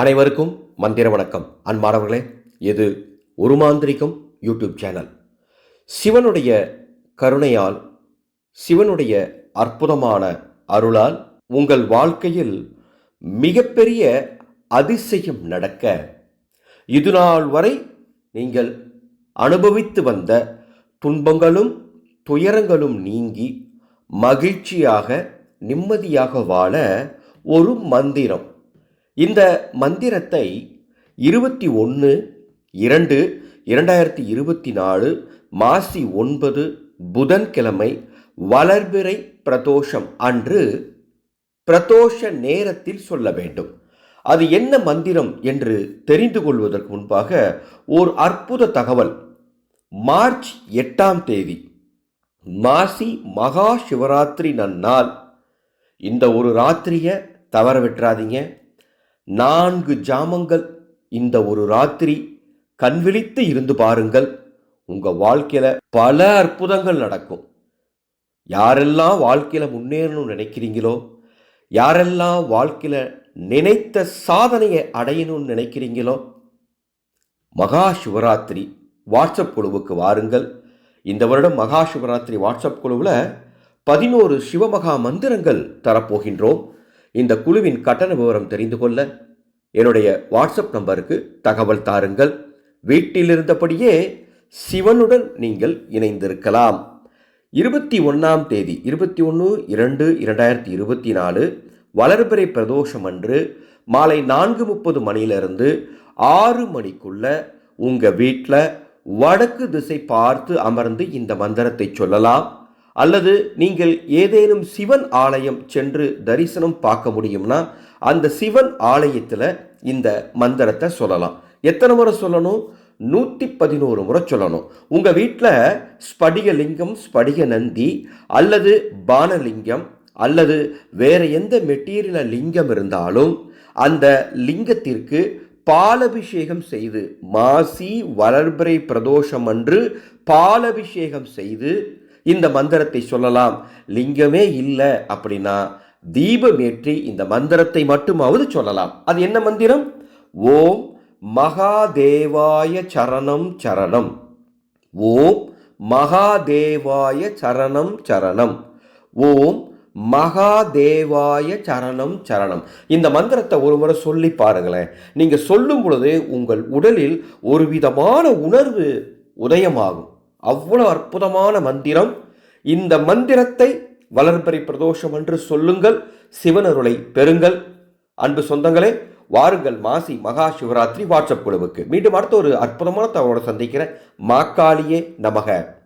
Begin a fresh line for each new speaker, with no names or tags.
அனைவருக்கும் மந்திர வணக்கம். அன்பானவர்களே இது ஒரு மாந்திரிகம் யூடியூப் சேனல். சிவனுடைய கருணையால் சிவனுடைய அற்புதமான அருளால் உங்கள் வாழ்க்கையில் மிகப்பெரிய அதிசயம் நடக்க இதுநாள் வரை நீங்கள் அனுபவித்து வந்த துன்பங்களும் துயரங்களும் நீங்கி மகிழ்ச்சியாக நிம்மதியாக வாழ ஒரு மந்திரம். இந்த மந்திரத்தை இருபத்தி ஒன்று இரண்டு இரண்டாயிரத்தி இருபத்தி நாலு மாசி ஒன்பது புதன்கிழமை வளர்பிறை பிரதோஷம் அன்று பிரதோஷ நேரத்தில் சொல்ல வேண்டும். அது என்ன மந்திரம் என்று தெரிந்து கொள்வதற்கு முன்பாக ஓர் அற்புத தகவல். மார்ச் எட்டாம் தேதி மாசி மகா சிவராத்திரி நன்னால் இந்த ஒரு ராத்திரியை தவற விட்டுறாதீங்க நான்கு ஜாமங்கள் இந்த ஒரு ராத்திரி கண்விழித்து இருந்து பாருங்கள். உங்கள் வாழ்க்கையில் பல அற்புதங்கள் நடக்கும். யாரெல்லாம் வாழ்க்கையில் முன்னேறணும்னு நினைக்கிறீங்களோ யாரெல்லாம் வாழ்க்கையில் நினைத்த சாதனையை அடையணும்னு நினைக்கிறீங்களோ மகா சிவராத்திரி வாட்ஸ்அப் குழுவுக்கு வாருங்கள். இந்த வருடம் மகா சிவராத்திரி வாட்ஸ்அப் குழுவில் பதினோரு சிவமகா மந்திரங்கள் தரப்போகின்றோம். இந்த குழுவின் கட்டண விவரம் தெரிந்து கொள்ள என்னுடைய வாட்ஸ்அப் நம்பருக்கு தகவல் தாருங்கள். வீட்டில் இருந்தபடியே சிவனுடன் நீங்கள் இணைந்திருக்கலாம். இருபத்தி ஒன்றாம் தேதி இருபத்தி ஒன்று இரண்டு இரண்டாயிரத்தி இருபத்தி நாலு வளர்பிறை பிரதோஷம் அன்று மாலை நான்கு முப்பது மணியிலிருந்து ஆறு மணிக்குள்ள உங்கள் வீட்டில் வடக்கு திசை பார்த்து அமர்ந்து இந்த மந்திரத்தை சொல்லலாம். அல்லது நீங்கள் ஏதேனும் சிவன் ஆலயம் சென்று தரிசனம் பார்க்க முடியும்னா அந்த சிவன் ஆலயத்தில் இந்த மந்திரத்தை சொல்லலாம். எத்தனை முறை சொல்லணும்? நூற்றி பதினோரு முறை சொல்லணும். உங்கள் வீட்டில் ஸ்படிகலிங்கம் ஸ்படிக நந்தி அல்லது பானலிங்கம் அல்லது வேறு எந்த மெட்டீரியல லிங்கம் இருந்தாலும் அந்த லிங்கத்திற்கு பாலபிஷேகம் செய்து மாசி வளர்பிறை பிரதோஷம் அன்று பாலபிஷேகம் செய்து இந்த மந்திரத்தை சொல்லலாம். லிங்கமே இல்லை அப்படின்னா தீபமேற்றி இந்த மந்திரத்தை மட்டுமாவது சொல்லலாம். அது என்ன மந்திரம்? ஓம் மகாதேவாய சரணம் சரணம். ஓம் மகாதேவாய சரணம் சரணம். ஓம் மகாதேவாய சரணம் சரணம். இந்த மந்திரத்தை ஒரு முறை சொல்லி பாருங்களேன். நீங்கள் சொல்லும் பொழுது உங்கள் உடலில் ஒரு விதமான உணர்வு உதயமாகும். அவ்வளோ அற்புதமான மந்திரம். இந்த மந்திரத்தை வளர்பறை பிரதோஷம் என்று சொல்லுங்கள் சிவனருளை பெறுங்கள். அன்பு சொந்தங்களே வாருங்கள் மாசி மகா சிவராத்திரி வாட்ஸ்அப் குழுவுக்கு. மீண்டும் அடுத்த ஒரு அற்புதமான தகவலோடு சந்திக்கிறேன். மாக்காளியே நமக.